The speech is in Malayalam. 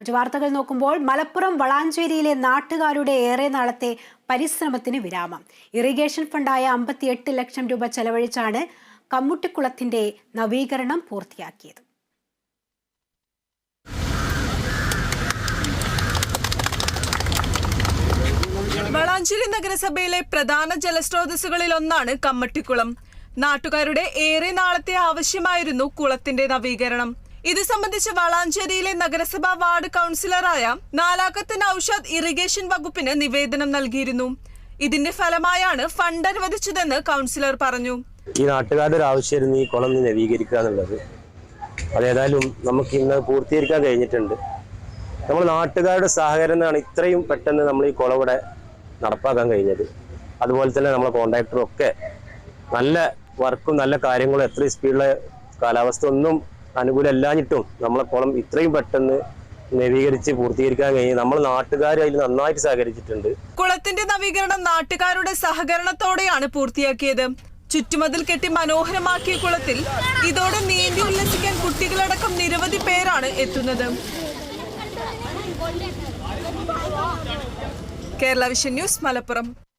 മറ്റു വാർത്തകൾ നോക്കുമ്പോൾ മലപ്പുറം വളാഞ്ചേരിയിലെ നാട്ടുകാരുടെ ഏറെ നാളത്തെ പരിശ്രമത്തിന് വിരാമം. ഇറിഗേഷൻ ഫണ്ടായ അമ്പത്തിയെട്ട് ലക്ഷം രൂപ ചെലവഴിച്ചാണ് കമ്മുട്ടിക്കുളത്തിന്റെ നവീകരണം പൂർത്തിയാക്കിയത്. വളാഞ്ചേരി നഗരസഭയിലെ പ്രധാന ജലസ്രോതസ്സുകളിൽ ഒന്നാണ് കമ്മട്ടിക്കുളം. നാട്ടുകാരുടെ ഏറെ നാളത്തെ ആവശ്യമായിരുന്നു കുളത്തിന്റെ നവീകരണം. ഇത് സംബന്ധിച്ച് വളാഞ്ചേരിയിലെ നഗരസഭാ വാർഡ് കൗൺസിലറായ നാലാക്കത്ത് നൌഷാദ് ഇറിഗേഷൻ വകുപ്പിന് നിവേദനം നൽകിയിരുന്നു. ഇതിന്റെ ഫലമായാണ് ഫണ്ട് അനുവദിച്ചതെന്ന് കൗൺസിലർ പറഞ്ഞു. ഈ നാട്ടുകാരുടെ ആവശ്യമായിരുന്നു ഈ കുളം നവീകരിക്കുക എന്നുള്ളത്. അതേതായാലും നമുക്ക് ഇന്ന് പൂർത്തീകരിക്കാൻ കഴിഞ്ഞിട്ടുണ്ട്. നമ്മൾ നാട്ടുകാരുടെ സഹകരണമാണ് ഇത്രയും പെട്ടെന്ന് നമ്മൾ ഈ കുളം ഇവിടെ നടപ്പാക്കാൻ കഴിഞ്ഞത്. അതുപോലെ തന്നെ നമ്മളെ കോൺട്രാക്ടറും ഒക്കെ നല്ല വർക്കും നല്ല കാര്യങ്ങളും എത്രയും സ്പീഡിലെ കാലാവസ്ഥ ഒന്നും അനുകൂലമല്ലാഞ്ഞിട്ടും നമ്മളെ കുളം ഇത്രയും പെട്ടെന്ന് നവീകരിച്ച് പൂർത്തീകരിക്കാൻ കഴിഞ്ഞു നമ്മൾ നാട്ടുകാർ അതിൽ നന്നായിട്ട് സഹകരിച്ചിട്ടുണ്ട്. കുളത്തിന്റെ നവീകരണം നാട്ടുകാരുടെ സഹകരണത്തോടെയാണ് പൂർത്തിയാക്കിയത്. ചുറ്റുമതിൽ കെട്ടി മനോഹരമാക്കിയ കുളത്തിൽ ഇതോടെ നീന്തി ഉല്ലസിക്കാൻ കുട്ടികളടക്കം നിരവധി പേരാണ് എത്തുന്നത്. Kerala vision news Malappuram.